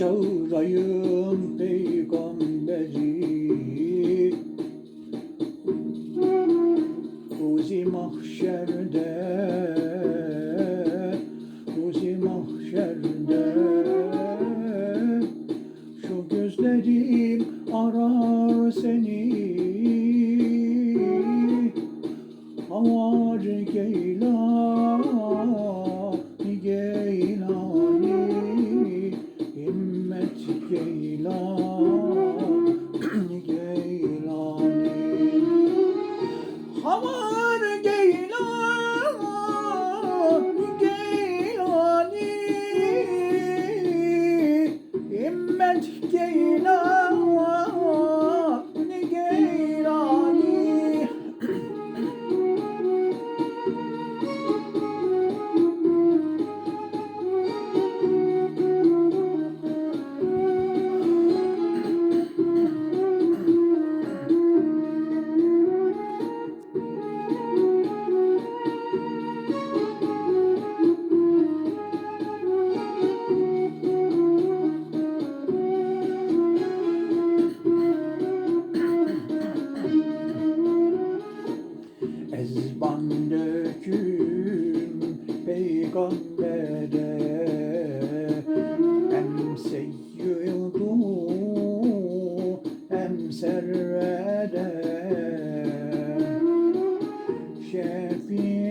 çağırayım peygamberi. Ruzi mahşerde Ruzi mahşerde. Şu gözlerim arar seni. Havar geyler yeah. kan döküm peygambere Em seyyül kumu servede Şefi'e